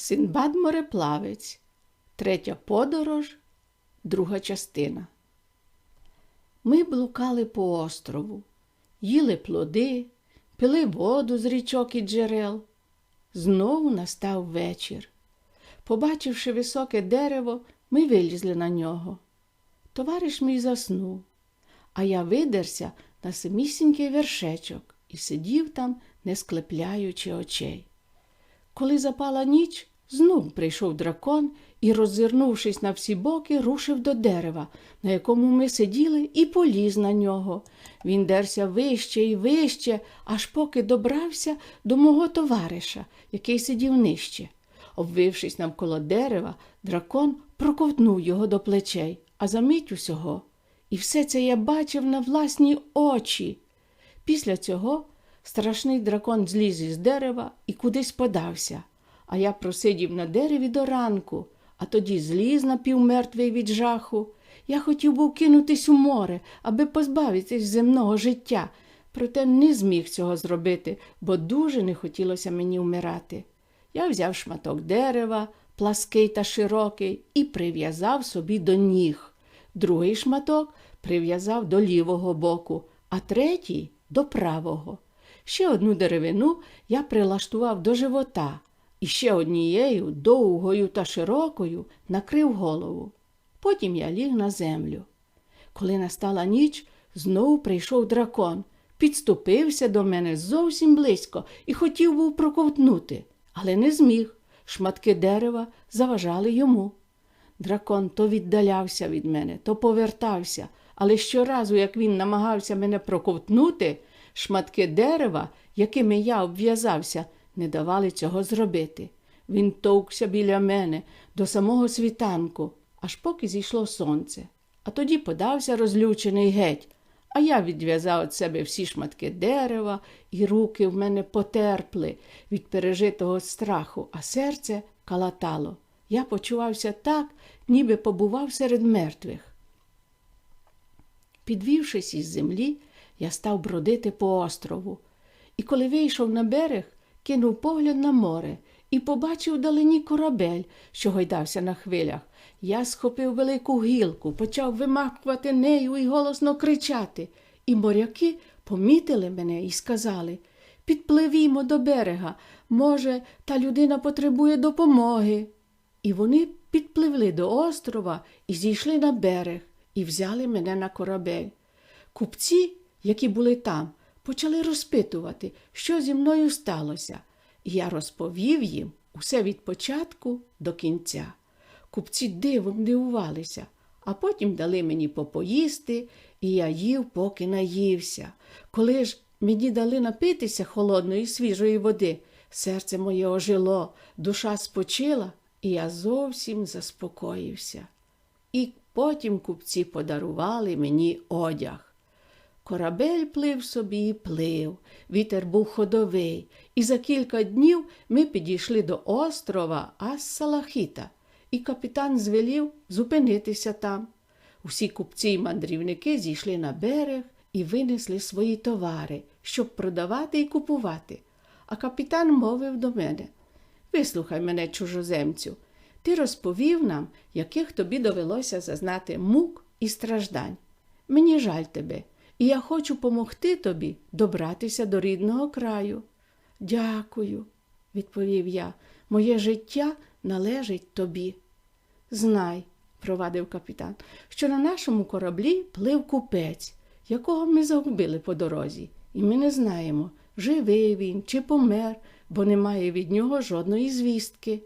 Синбад мореплавець, третя подорож, друга частина. Ми блукали по острову, їли плоди, пили воду з річок і джерел. Знову настав вечір. Побачивши високе дерево, ми вилізли на нього. Товариш мій заснув, а я видерся на самісінький вершечок і сидів там, не склепляючи очей. Коли запала ніч, знов прийшов дракон і, роззирнувшись на всі боки, рушив до дерева, на якому ми сиділи, і поліз на нього. Він дерся вище і вище, аж поки добрався до мого товариша, який сидів нижче. Обвившись навколо дерева, дракон проковтнув його до плечей, а за мить усього. І все це я бачив на власні очі. Після цього страшний дракон зліз із дерева і кудись подався, а я просидів на дереві до ранку, а тоді зліз напівмертвий від жаху. Я хотів був кинутись у море, аби позбавитись земного життя, проте не зміг цього зробити, бо дуже не хотілося мені вмирати. Я взяв шматок дерева, плаский та широкий, і прив'язав собі до ніг. Другий шматок прив'язав до лівого боку, а третій до правого. Ще одну деревину я прилаштував до живота і ще однією довгою та широкою накрив голову. Потім я ліг на землю. Коли настала ніч, знову прийшов дракон, підступився до мене зовсім близько і хотів був проковтнути, але не зміг. Шматки дерева заважали йому. Дракон то віддалявся від мене, то повертався, але щоразу, як він намагався мене проковтнути, шматки дерева, якими я обв'язався, не давали цього зробити. Він товкся біля мене до самого світанку, аж поки зійшло сонце. А тоді подався розлючений геть, а я відв'язав від себе всі шматки дерева, і руки в мене потерпли від пережитого страху, а серце калатало. Я почувався так, ніби побував серед мертвих. Підвівшись із землі, я став бродити по острову. І коли вийшов на берег, кинув погляд на море і побачив вдалині корабель, що гойдався на хвилях. Я схопив велику гілку, почав вимахувати нею і голосно кричати. І моряки помітили мене і сказали Підпливімо до берега. Може, та людина потребує допомоги. І вони підпливли до острова і зійшли на берег і взяли мене на корабель. Купці, які були там, почали розпитувати, що зі мною сталося, я розповів їм усе від початку до кінця. Купці дивом дивувалися, а потім дали мені попоїсти, і я їв, поки наївся. Коли ж мені дали напитися холодної свіжої води, серце моє ожило, душа спочила, і я зовсім заспокоївся. І потім купці подарували мені одяг. Корабель плив собі і плив, вітер був ходовий, і за кілька днів ми підійшли до острова Ас-Салахіта, і капітан звелів зупинитися там. Усі купці й мандрівники зійшли на берег і винесли свої товари, щоб продавати і купувати. А капітан мовив до мене Вислухай мене, чужоземцю, ти розповів нам, яких тобі довелося зазнати мук і страждань. Мені жаль тебе, і я хочу помогти тобі добратися до рідного краю. Дякую, відповів я, моє життя належить тобі. Знай, провадив капітан, що на нашому кораблі плив купець, якого ми загубили по дорозі, і ми не знаємо, живий він чи помер, бо немає від нього жодної звістки.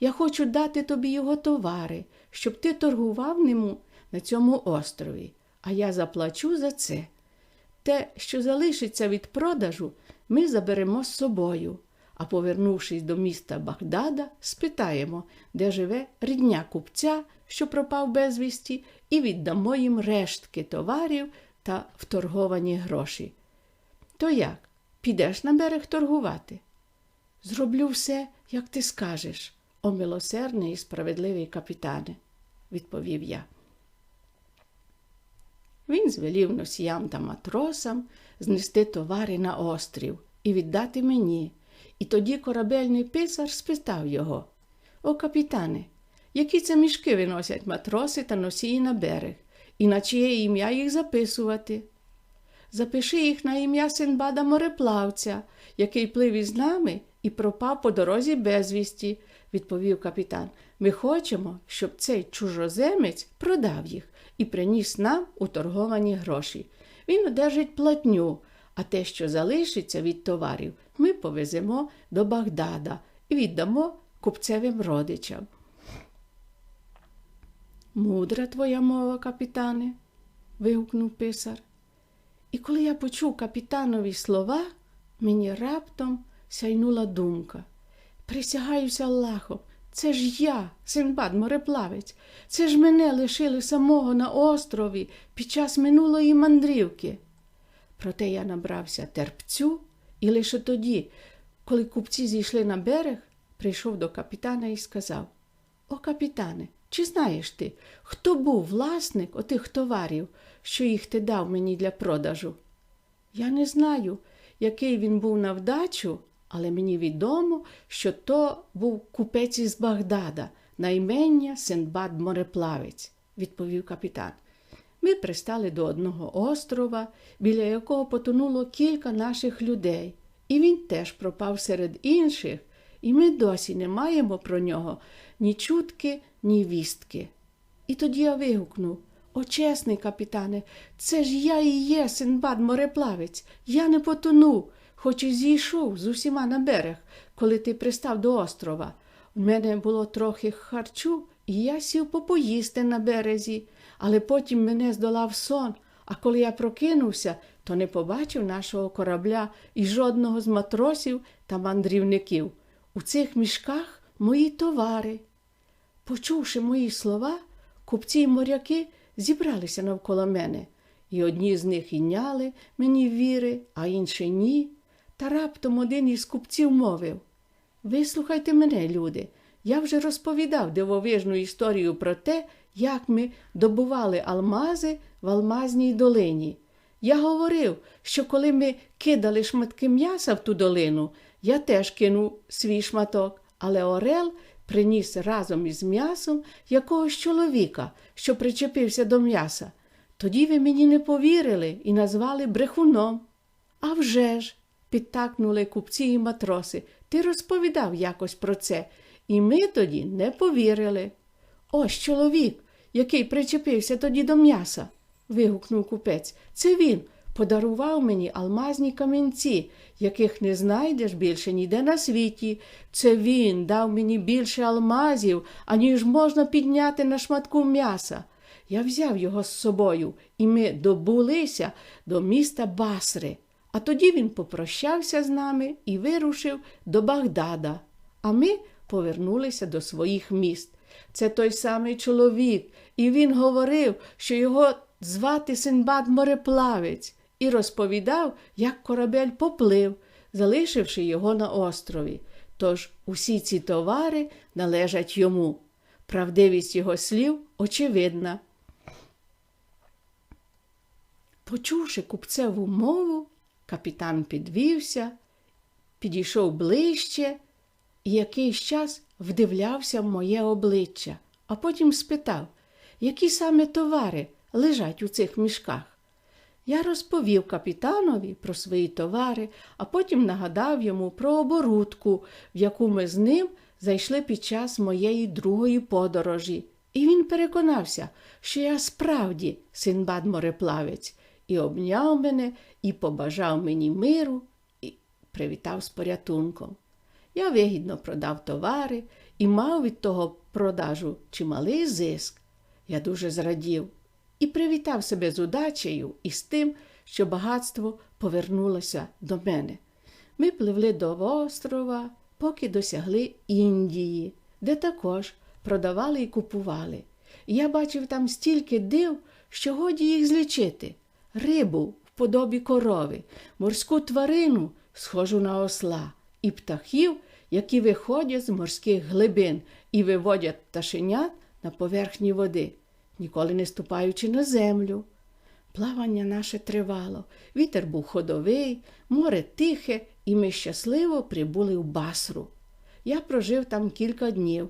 Я хочу дати тобі його товари, щоб ти торгував нему на цьому острові, а я заплачу за це. Те, що залишиться від продажу, ми заберемо з собою, а повернувшись до міста Багдада, спитаємо, де живе рідня купця, що пропав безвісті, і віддамо їм рештки товарів та вторговані гроші. То як? Підеш на берег торгувати? Зроблю все, як ти скажеш, о милосердний і справедливий капітане, відповів я. Він звелів носіям та матросам знести товари на острів і віддати мені. І тоді корабельний писар спитав його О, капітане, які це мішки виносять матроси та носії на берег, і на чиє ім'я їх записувати? Запиши їх на ім'я Синбада мореплавця, який плив із нами і пропав по дорозі безвісті, відповів капітан. Ми хочемо, щоб цей чужоземець продав їх і приніс нам уторговані гроші. Він одержить платню, а те, що залишиться від товарів, ми повеземо до Багдада і віддамо купцевим родичам. Мудра твоя мова, капітане, вигукнув писар. І коли я почув капітанові слова, мені раптом сяйнула думка. Присягаюся Аллахом, це ж я, Синбад мореплавець, це ж мене лишили самого на острові під час минулої мандрівки. Проте я набрався терпцю, і лише тоді, коли купці зійшли на берег, прийшов до капітана і сказав: О, капітане, чи знаєш ти, хто був власник отих товарів, що їх ти дав мені для продажу? Я не знаю, який він був на вдачу, але мені відомо, що то був купець із Багдада, на імення Синдбад мореплавець, відповів капітан. Ми пристали до одного острова, біля якого потонуло кілька наших людей, і він теж пропав серед інших, і ми досі не маємо про нього ні чутки, ні вістки. І тоді я вигукнув О, чесний капітане, це ж я і є, Синбад мореплавець, я не потонув, хоч і зійшов з усіма на берег, коли ти пристав до острова. У мене було трохи харчу, і я сів попоїсти на березі, але потім мене здолав сон, а коли я прокинувся, то не побачив нашого корабля і жодного з матросів та мандрівників. У цих мішках мої товари. Почувши мої слова, купці й моряки зібралися навколо мене, і одні з них іняли мені віри, а інші ні. Та раптом один із купців мовив Вислухайте мене, люди, я вже розповідав дивовижну історію про те, як ми добували алмази в Алмазній долині. Я говорив, що коли ми кидали шматки м'яса в ту долину, я теж кинув свій шматок, але Орел приніс разом із м'ясом якогось чоловіка, що причепився до м'яса. Тоді ви мені не повірили і назвали брехуном. «А вже ж!» – підтакнули купці і матроси. Ти розповідав якось про це, і ми тоді не повірили. Ось чоловік, який причепився тоді до м'яса, вигукнув купець. Це він подарував мені алмазні камінці, яких не знайдеш більше ніде на світі. Це він дав мені більше алмазів, аніж можна підняти на шматку м'яса. Я взяв його з собою, і ми добулися до міста Басри. А тоді він попрощався з нами і вирушив до Багдада, а ми повернулися до своїх міст. Це той самий чоловік, і він говорив, що його звати Синбад мореплавець, і розповідав, як корабель поплив, залишивши його на острові. Тож усі ці товари належать йому. Правдивість його слів очевидна. Почувши купцеву мову, капітан підвівся, підійшов ближче і якийсь час вдивлявся в моє обличчя, а потім спитав, які саме товари лежать у цих мішках. Я розповів капітанові про свої товари, а потім нагадав йому про оборудку, в яку ми з ним зайшли під час моєї другої подорожі. І він переконався, що я справді синбад мореплавець, і обняв мене, і побажав мені миру, і привітав з порятунком. Я вигідно продав товари і мав від того продажу чималий зиск. Я дуже зрадів і привітав себе з удачею і з тим, що багатство повернулося до мене. Ми пливли до острова, поки досягли Індії, де також продавали і купували. Я бачив там стільки див, що годі їх злічити рибу в подобі корови, морську тварину, схожу на осла, і птахів, які виходять з морських глибин і виводять пташенят на поверхні води, ніколи не ступаючи на землю. Плавання наше тривало, вітер був ходовий, море тихе, і ми щасливо прибули в басру. Я прожив там кілька днів.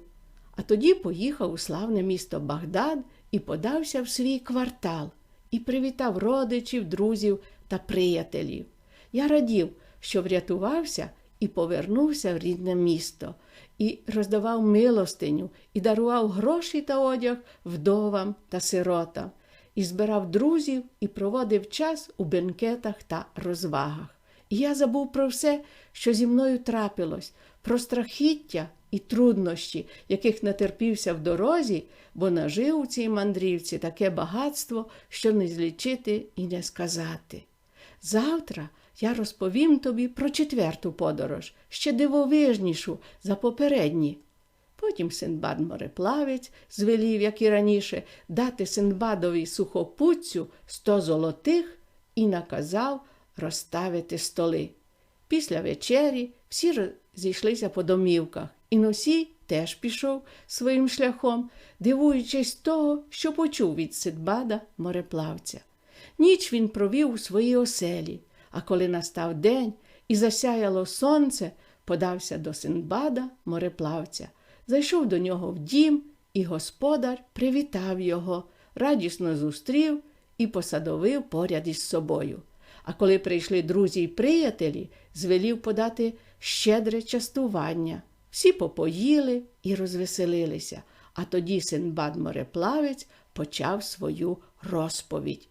А тоді поїхав у славне місто Багдад і подався в свій квартал і привітав родичів, друзів та приятелів. Я радів, що врятувався і повернувся в рідне місто, і роздавав милостиню, і дарував гроші та одяг вдовам та сиротам, і збирав друзів і проводив час у бенкетах та розвагах. І я забув про все, що зі мною трапилось, про страхіття і труднощі, яких натерпівся в дорозі, бо нажив у цій мандрівці таке багатство, що не злічити і не сказати. Завтра я розповім тобі про четверту подорож, ще дивовижнішу за попередні. Потім Синдбад мореплавець звелів, як і раніше, дати Синдбадові сухопутцю сто золотих і наказав розставити столи. Після вечері всі зійшлися по домівках, і носій теж пішов своїм шляхом, дивуючись того, що почув від Сидбада мореплавця. Ніч він провів у своїй оселі, а коли настав день і засяяло сонце, подався до Синдбада мореплавця, зайшов до нього в дім, і господар привітав його, радісно зустрів і посадовив поряд із собою. А коли прийшли друзі й приятелі, звелів подати щедре частування. Всі попоїли і розвеселилися, а тоді Синбад мореплавець почав свою розповідь.